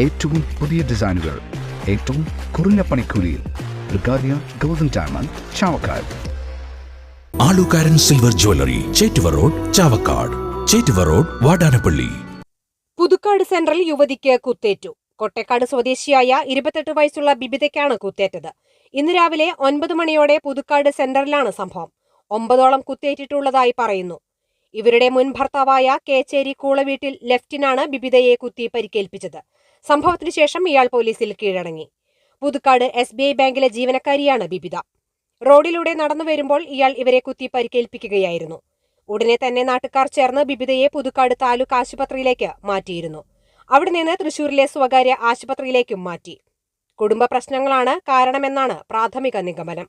ഏറ്റവും പുതിയ ഡിസൈനുകൾ ഏറ്റവും കുറഞ്ഞ പണിക്കൂലിയിൽ Brigadia golden diamond Chavakkad. Alukkaran silver jewellery Chettuva road Chavakkad. Chettuva road Vadanappally. Puthukkad central യുവതിക്ക് കുത്തേറ്റു. കൊട്ടേക്കാട് സ്വദേശിയായ ഇരുപത്തെട്ട് വയസ്സുള്ള ബിബിതയ്ക്കാണ് കുത്തേറ്റത്. ഇന്ന് രാവിലെ ഒൻപത് മണിയോടെ പുതുക്കാട് സെന്ററിലാണ് സംഭവം. ഒമ്പതോളം കുത്തേറ്റിട്ടുള്ളതായി പറയുന്നു. ഇവരുടെ മുൻ ഭർത്താവായ കേച്ചേരി കൂളവീട്ടിൽ ലെഫ്റ്റിനാണ് ബിബിതയെ കുത്തി പരിക്കേൽപ്പിച്ചത്. സംഭവത്തിനു ശേഷം ഇയാൾ പോലീസിൽ കീഴടങ്ങി. പുതുക്കാട് എസ് ബി ഐ ബാങ്കിലെ ജീവനക്കാരിയാണ് ബിബിത റോഡിലൂടെ നടന്നു വരുമ്പോൾ ഇയാൾ ഇവരെ കുത്തി പരിക്കേൽപ്പിക്കുകയായിരുന്നു. ഉടനെ തന്നെ നാട്ടുകാർ ചേർന്ന് ബിബിതയെ പുതുക്കാട് താലൂക്ക് ആശുപത്രിയിലേക്ക് മാറ്റിയിരുന്നു. അവിടെ നിന്ന് തൃശൂരിലെ സ്വകാര്യ ആശുപത്രിയിലേക്കും മാറ്റി. കുടുംബ പ്രശ്നങ്ങളാണ് കാരണമെന്നാണ് പ്രാഥമിക നിഗമനം.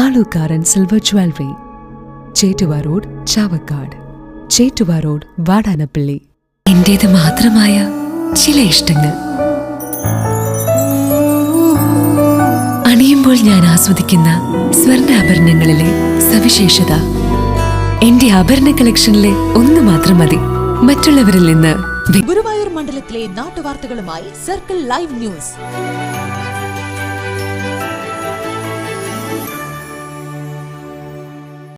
Alukkaran silver jewellery Chettuva road Chavakkad. Chettuva road Vadanappally. എന്റേത് മാത്രമായ ചില ഇഷ്ടങ്ങൾ. അണിയുമ്പോൾ ഞാൻ ആസ്വദിക്കുന്ന സ്വർണാഭരണങ്ങളിലെ സവിശേഷത. എന്റെ ആഭരണ കളക്ഷനിലെ ഒന്ന് മാത്രം മതി. മറ്റുള്ളവരിൽ നിന്ന് ഗുരുവായൂർ മണ്ഡലത്തിലെ നാട്ടുവാർത്തകളുമായി സർക്കിൾ ലൈവ് ന്യൂസ്